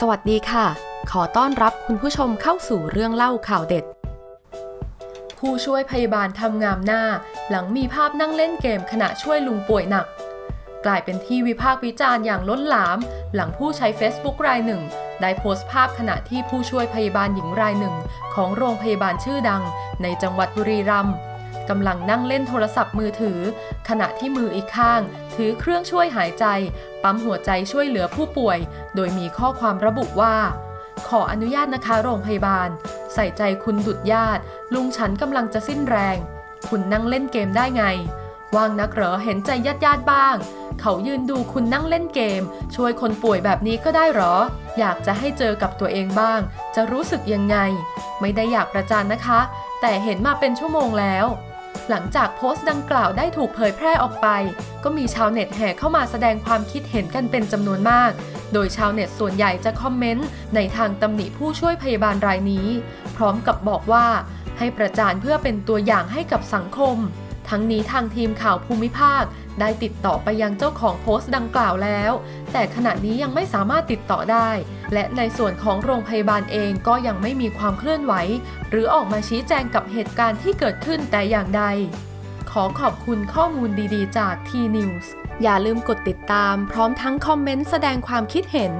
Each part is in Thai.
สวัสดีค่ะ ขอต้อนรับคุณผู้ชมเข้าสู่เรื่องเล่าข่าวเด็ด ผู้ช่วยพยาบาลทำงามหน้า หลังมีภาพนั่งเล่นเกมขณะช่วยลุงป่วยหนัก กลายเป็นที่วิพากษ์วิจารณ์อย่างล้นหลาม หลังผู้ใช้ Facebook รายหนึ่ง ได้โพสต์ภาพขณะที่ผู้ช่วยพยาบาลหญิงรายหนึ่ง ของโรงพยาบาลชื่อดัง ในจังหวัดบุรีรัมย์ กำลังนั่งเล่นโทรศัพท์มือถือ ขณะที่มืออีกข้าง ถือเครื่องช่วยหายใจ ปั๊มหัวใจช่วยเหลือผู้ป่วย โดยมีข้อความระบุว่า ขออนุญาตนะคะโรงพยาบาล ใส่ใจคุณดุดญาติ ลุงฉันกำลังจะสิ้นแรง คุณนั่งเล่นเกมได้ไงว่างนักเหรอเห็นใจญาติญาติบ้าง เขายืนดูคุณนั่งเล่นเกม ช่วยคนป่วยแบบนี้ก็ได้หรอ อยากจะให้เจอกับตัวเองบ้าง จะรู้สึกยังไง ไม่ได้อยากประจานนะคะ แต่เห็นมาเป็นชั่วโมงแล้ว หลังจากโพสต์ดังกล่าวได้ถูกเผยแพร่ออกไป ก็มีชาวเน็ตแห่เข้ามาแสดงความคิดเห็นกันเป็นจำนวนมาก โดยชาวเน็ตส่วนใหญ่จะคอมเมนต์ในทางตำหนิผู้ช่วยพยาบาลรายนี้ พร้อมกับบอกว่าให้ประจานเพื่อเป็นตัวอย่างให้กับสังคม ทั้งนี้ทางทีมข่าวภูมิภาค ได้ติดต่อไปยังเจ้าของโพสต์ดังกล่าวแล้ว แต่ขณะนี้ยังไม่สามารถติดต่อได้ และในส่วนของโรงพยาบาลเองก็ยังไม่มีความเคลื่อนไหว หรือออกมาชี้แจงกับเหตุการณ์ที่เกิดขึ้นแต่อย่างใด ขอขอบคุณข้อมูลดีๆ จาก T-News อย่าลืมกดติดตามพร้อมทั้งคอมเมนต์แสดงความคิดเห็น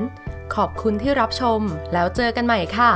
ขอบคุณที่รับชม แล้วเจอกันใหม่ค่ะ